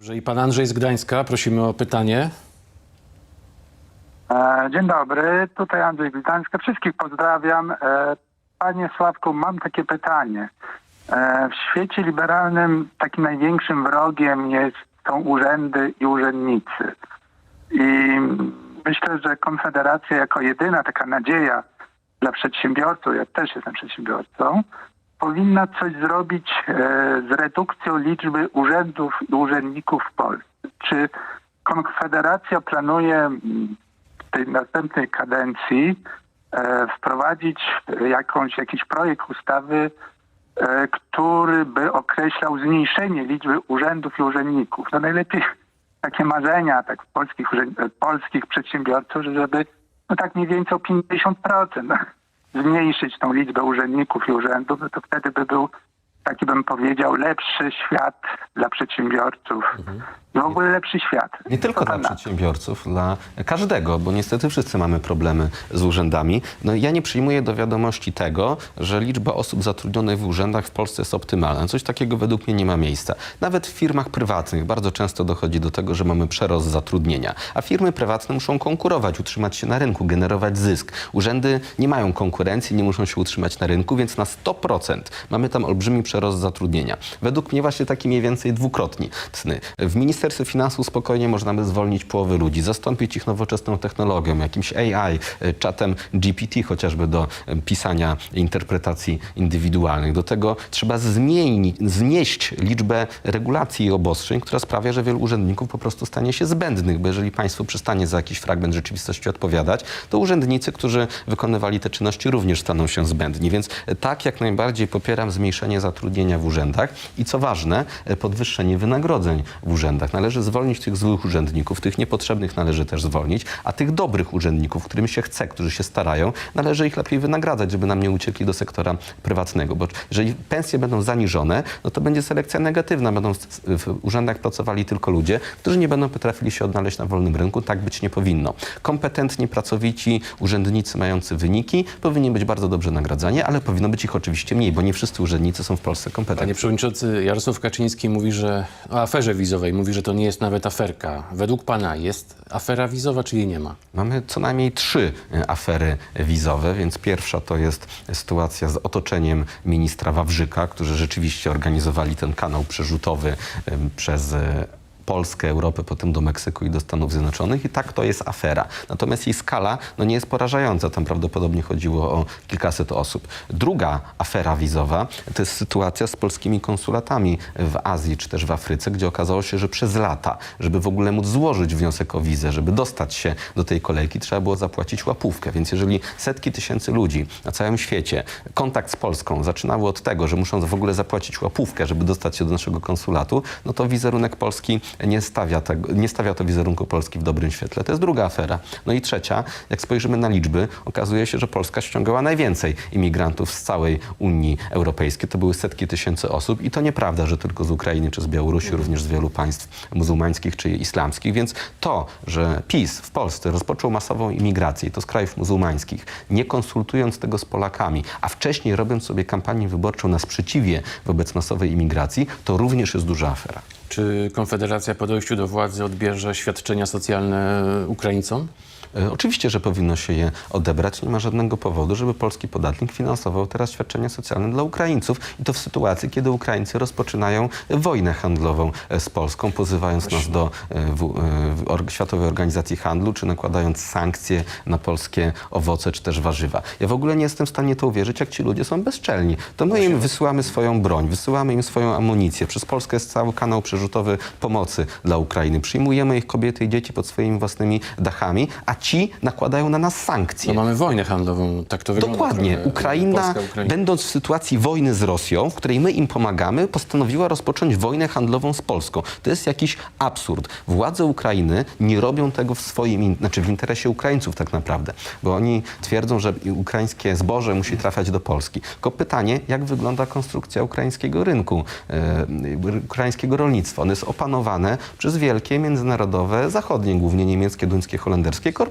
Że i pan Andrzej z Gdańska, prosimy o pytanie. E, Dzień dobry, tutaj Andrzej Gdańska. Wszystkich pozdrawiam. E, Panie Sławku, mam takie pytanie. E, W świecie liberalnym takim największym wrogiem jest, są urzędy i urzędnicy. I myślę, że Konfederacja jako jedyna taka nadzieja dla przedsiębiorców, ja też jestem przedsiębiorcą, powinna coś zrobić e, z redukcją liczby urzędów i urzędników w Polsce. Czy Konfederacja planuje mm, w tej następnej kadencji e, wprowadzić jakąś, jakiś projekt ustawy, e, który by określał zmniejszenie liczby urzędów i urzędników. No najlepiej takie marzenia tak polskich, polskich przedsiębiorców, że żeby no tak mniej więcej o 50% zmniejszyć tą liczbę urzędników i urzędów, no to wtedy by był taki bym powiedział lepszy świat dla przedsiębiorców. W ogóle lepszy świat. Nie tylko dla to? przedsiębiorców, dla każdego, bo niestety wszyscy mamy problemy z urzędami. No i ja nie przyjmuję do wiadomości tego, że liczba osób zatrudnionych w urzędach w Polsce jest optymalna. Coś takiego według mnie nie ma miejsca. Nawet w firmach prywatnych bardzo często dochodzi do tego, że mamy przerost zatrudnienia, a firmy prywatne muszą konkurować, utrzymać się na rynku, generować zysk. Urzędy nie mają konkurencji, nie muszą się utrzymać na rynku, więc na 100% mamy tam olbrzymi przerost zatrudnienia. Według mnie właśnie taki mniej więcej dwukrotni. cny. W Ministerstwie Finansów spokojnie można by zwolnić połowę ludzi, zastąpić ich nowoczesną technologią, jakimś AI, czatem GPT chociażby do pisania interpretacji indywidualnych. Do tego trzeba zmienić, znieść liczbę regulacji i obostrzeń, która sprawia, że wielu urzędników po prostu stanie się zbędnych, bo jeżeli państwo przestanie za jakiś fragment rzeczywistości odpowiadać, to urzędnicy, którzy wykonywali te czynności również staną się zbędni. Więc tak, jak najbardziej popieram zmniejszenie zatrudnienia w urzędach i co ważne, podwyższenie wynagrodzeń w urzędach. Należy zwolnić tych złych urzędników, tych niepotrzebnych należy też zwolnić, a tych dobrych urzędników, którym się chce, którzy się starają, należy ich lepiej wynagradzać, żeby nam nie uciekli do sektora prywatnego. Bo jeżeli pensje będą zaniżone, no to będzie selekcja negatywna. Będą w urzędach pracowali tylko ludzie, którzy nie będą potrafili się odnaleźć na wolnym rynku. Tak być nie powinno. Kompetentni, pracowici, urzędnicy mający wyniki powinni być bardzo dobrze nagradzani, ale powinno być ich oczywiście mniej, bo nie wszyscy urzędnicy są w Polsce kompetentni. Panie przewodniczący, Jarosław Kaczyński mówi, że o aferze wizowej mówi, że to nie jest nawet aferka. Według pana jest afera wizowa, czy jej nie ma? Mamy co najmniej trzy e, afery wizowe, więc pierwsza to jest sytuacja z otoczeniem ministra Wawrzyka, którzy rzeczywiście organizowali ten kanał przerzutowy em, przez e, Polskę, Europę, potem do Meksyku i do Stanów Zjednoczonych i tak to jest afera. Natomiast jej skala no, nie jest porażająca. Tam prawdopodobnie chodziło o kilkaset osób. Druga afera wizowa to jest sytuacja z polskimi konsulatami w Azji czy też w Afryce, gdzie okazało się, że przez lata, żeby w ogóle móc złożyć wniosek o wizę, żeby dostać się do tej kolejki, trzeba było zapłacić łapówkę. Więc jeżeli setki tysięcy ludzi na całym świecie kontakt z Polską zaczynały od tego, że muszą w ogóle zapłacić łapówkę, żeby dostać się do naszego konsulatu, no to wizerunek Polski nie stawia, tego, nie stawia to wizerunku Polski w dobrym świetle. To jest druga afera. No i trzecia, jak spojrzymy na liczby, okazuje się, że Polska ściągała najwięcej imigrantów z całej Unii Europejskiej. To były setki tysięcy osób i to nieprawda, że tylko z Ukrainy czy z Białorusi, również z wielu państw muzułmańskich czy islamskich. Więc to, że PiS w Polsce rozpoczął masową imigrację, to z krajów muzułmańskich, nie konsultując tego z Polakami, a wcześniej robiąc sobie kampanię wyborczą na sprzeciwie wobec masowej imigracji, to również jest duża afera. Czy Konfederacja po dojściu do władzy odbierze świadczenia socjalne Ukraińcom? E, Oczywiście, że powinno się je odebrać. Nie ma żadnego powodu, żeby polski podatnik finansował teraz świadczenia socjalne dla Ukraińców. I to w sytuacji, kiedy Ukraińcy rozpoczynają wojnę handlową e, z Polską, pozywając nas do e, w, w Światowej Organizacji Handlu, czy nakładając sankcje na polskie owoce, czy też warzywa. Ja w ogóle nie jestem w stanie to uwierzyć, jak ci ludzie są bezczelni. To my im wysyłamy swoją broń, wysyłamy im swoją amunicję. Przez Polskę jest cały kanał przerzutowy pomocy dla Ukrainy. Przyjmujemy ich kobiety i dzieci pod swoimi własnymi dachami, a ci nakładają na nas sankcje. No mamy wojnę handlową, tak to wygląda. Dokładnie. Ukraina, będąc w sytuacji wojny z Rosją, w której my im pomagamy, postanowiła rozpocząć wojnę handlową z Polską. To jest jakiś absurd. Władze Ukrainy nie robią tego w swoim, znaczy w interesie Ukraińców tak naprawdę, bo oni twierdzą, że ukraińskie zboże musi trafiać do Polski. Tylko pytanie, jak wygląda konstrukcja ukraińskiego rynku, e, ukraińskiego rolnictwa. Ono jest opanowane przez wielkie międzynarodowe, zachodnie, głównie niemieckie, duńskie, holenderskie korporacje.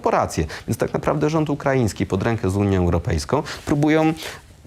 Więc tak naprawdę rząd ukraiński pod rękę z Unią Europejską próbują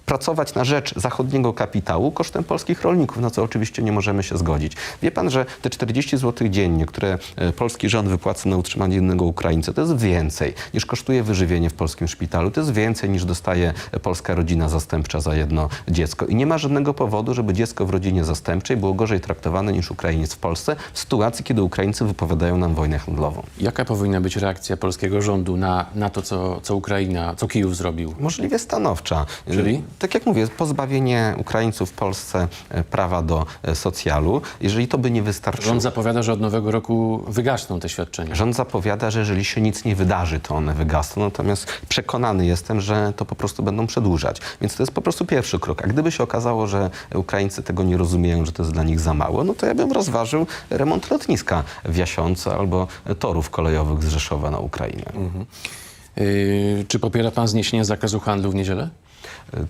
pracować na rzecz zachodniego kapitału kosztem polskich rolników, na co oczywiście nie możemy się zgodzić. Wie pan, że te 40 zł dziennie, które e, polski rząd wypłaca na utrzymanie jednego Ukraińca, to jest więcej niż kosztuje wyżywienie w polskim szpitalu, to jest więcej niż dostaje polska rodzina zastępcza za jedno dziecko. I nie ma żadnego powodu, żeby dziecko w rodzinie zastępczej było gorzej traktowane niż Ukrainiec w Polsce w sytuacji, kiedy Ukraińcy wypowiadają nam wojnę handlową. Jaka powinna być reakcja polskiego rządu na, na to, co, co Ukraina, co Kijów zrobił? Możliwie stanowcza. Czyli? Tak jak mówię, pozbawienie Ukraińców w Polsce e, prawa do e, socjalu. Jeżeli to by nie wystarczyło. Rząd zapowiada, że od nowego roku wygasną te świadczenia. Rząd zapowiada, że jeżeli się nic nie wydarzy, to one wygasną. Natomiast przekonany jestem, że to po prostu będą przedłużać. Więc to jest po prostu pierwszy krok. A gdyby się okazało, że Ukraińcy tego nie rozumieją, że to jest dla nich za mało, no to ja bym rozważył remont lotniska w Jasionce albo torów kolejowych z Rzeszowa na Ukrainę. Yy, czy popiera pan zniesienie zakazu handlu w niedzielę?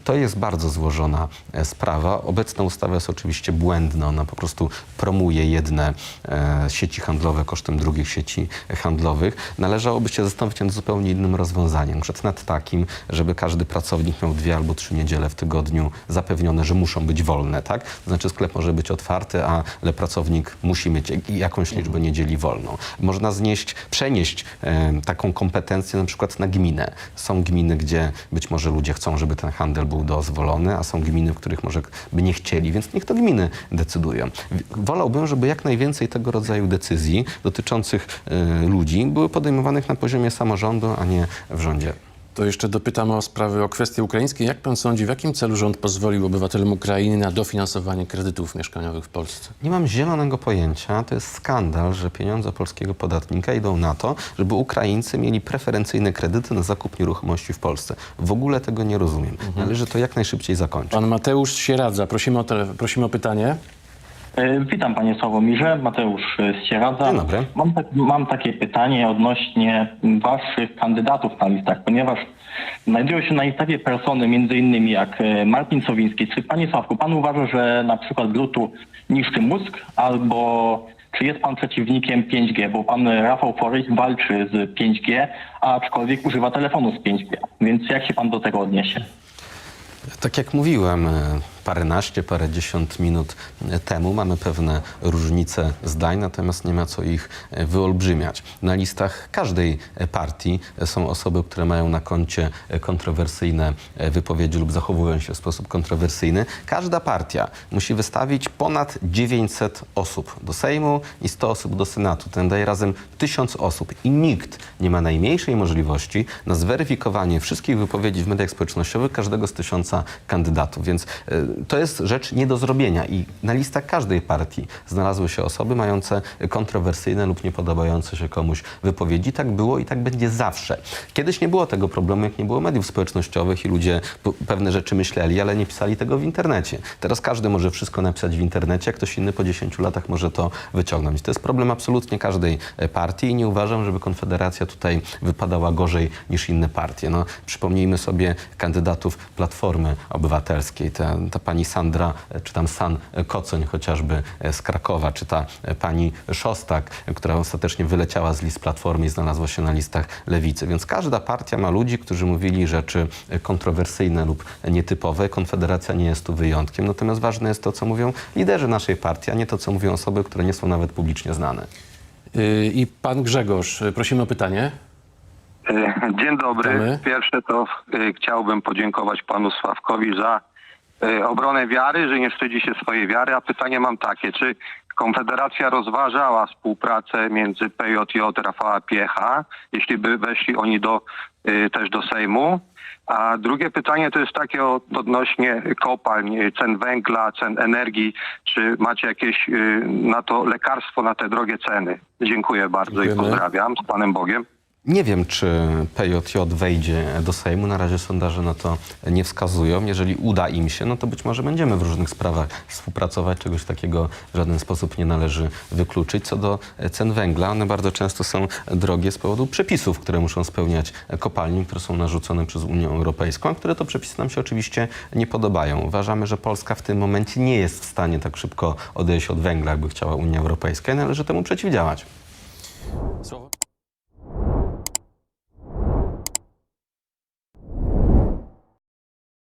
To jest bardzo złożona e, sprawa. Obecna ustawa jest oczywiście błędna. Ona po prostu promuje jedne e, sieci handlowe kosztem drugich sieci handlowych. Należałoby się zastanowić nad zupełnie innym rozwiązaniem. Przykład nad takim, żeby każdy pracownik miał dwie albo trzy niedziele w tygodniu zapewnione, że muszą być wolne. Tak? To znaczy sklep może być otwarty, a- ale pracownik musi mieć jak- jakąś liczbę niedzieli wolną. Można znieść, przenieść e, taką kompetencję na przykład na gminę. Są gminy, gdzie być może ludzie chcą, żeby ten handel był dozwolony, a są gminy, w których może by nie chcieli, więc niech to gminy decydują. Wolałbym, żeby jak najwięcej tego rodzaju decyzji dotyczących e, ludzi były podejmowanych na poziomie samorządu, a nie w rządzie. To jeszcze dopytam o sprawy, o kwestie ukraińskie. Jak pan sądzi, w jakim celu rząd pozwolił obywatelom Ukrainy na dofinansowanie kredytów mieszkaniowych w Polsce? Nie mam zielonego pojęcia. To jest skandal, że pieniądze polskiego podatnika idą na to, żeby Ukraińcy mieli preferencyjne kredyty na zakup nieruchomości w Polsce. W ogóle tego nie rozumiem. Należy to jak najszybciej zakończyć. Pan Mateusz Sieradza, prosimy o, tele, prosimy o pytanie. E, Witam panie Sławomirze, Mateusz e, Sieradza. Dzień dobry. Mam, tak, mam takie pytanie odnośnie waszych kandydatów na listach, ponieważ znajdują się na listawie persony między innymi jak e, Martin Sowiński. Czy panie Sławku, pan uważa, że na przykład Bluetooth niszczy mózg albo czy jest pan przeciwnikiem 5G? Bo pan Rafał Foryś walczy z 5G, a aczkolwiek używa telefonu z 5G. Więc jak się pan do tego odniesie? Tak jak mówiłem paręnaście, parędziesiąt minut temu, mamy pewne różnice zdań, natomiast nie ma co ich wyolbrzymiać. Na listach każdej partii są osoby, które mają na koncie kontrowersyjne wypowiedzi lub zachowują się w sposób kontrowersyjny. Każda partia musi wystawić ponad 900 osób do Sejmu i 100 osób do Senatu. Ten daje razem 1000 osób i nikt nie ma najmniejszej możliwości na zweryfikowanie wszystkich wypowiedzi w mediach społecznościowych każdego z tysiąca kandydatów. Więc e, to jest rzecz nie do zrobienia i na listach każdej partii znalazły się osoby mające kontrowersyjne lub niepodobające się komuś wypowiedzi. Tak było i tak będzie zawsze. Kiedyś nie było tego problemu, jak nie było mediów społecznościowych i ludzie pewne rzeczy myśleli, ale nie pisali tego w internecie. Teraz każdy może wszystko napisać w internecie, a ktoś inny po 10 latach może to wyciągnąć. To jest problem absolutnie każdej e, partii i nie uważam, żeby Konfederacja tutaj wypadała gorzej niż inne partie. No, przypomnijmy sobie kandydatów Platformy Obywatelskiej. Ta, ta pani Sandra, czy tam San Kocoń chociażby z Krakowa, czy ta pani Szostak, która ostatecznie wyleciała z list Platformy i znalazła się na listach Lewicy. Więc każda partia ma ludzi, którzy mówili rzeczy kontrowersyjne lub nietypowe. Konfederacja nie jest tu wyjątkiem. Natomiast ważne jest to, co mówią liderzy naszej partii, a nie to, co mówią osoby, które nie są nawet publicznie znane. Yy, I pan Grzegorz, yy, prosimy o pytanie. E, Dzień dobry. Witamy. Pierwsze to chciałbym podziękować panu Sławkowi za obronę wiary, że nie wstydzi się swojej wiary. A pytanie mam takie, czy Konfederacja rozważała współpracę między PJJ Rafała Piecha, jeśli by weszli oni do, e, też do Sejmu? A drugie pytanie to jest takie odnośnie kopalń, e, cen węgla, cen energii. Czy macie jakieś e, na to lekarstwo na te drogie ceny? Dziękuję bardzo Dziękujemy. i pozdrawiam. Z Panem Bogiem. Nie wiem, czy PJJ wejdzie do Sejmu. Na razie sondaże na to nie wskazują. Jeżeli uda im się, no to być może będziemy w różnych sprawach współpracować. Czegoś takiego w żaden sposób nie należy wykluczyć. Co do cen węgla, one bardzo często są drogie z powodu przepisów, które muszą spełniać kopalnie, które są narzucone przez Unię Europejską, a które to przepisy nam się oczywiście nie podobają. Uważamy, że Polska w tym momencie nie jest w stanie tak szybko odejść od węgla, jakby chciała Unia Europejska i należy temu przeciwdziałać.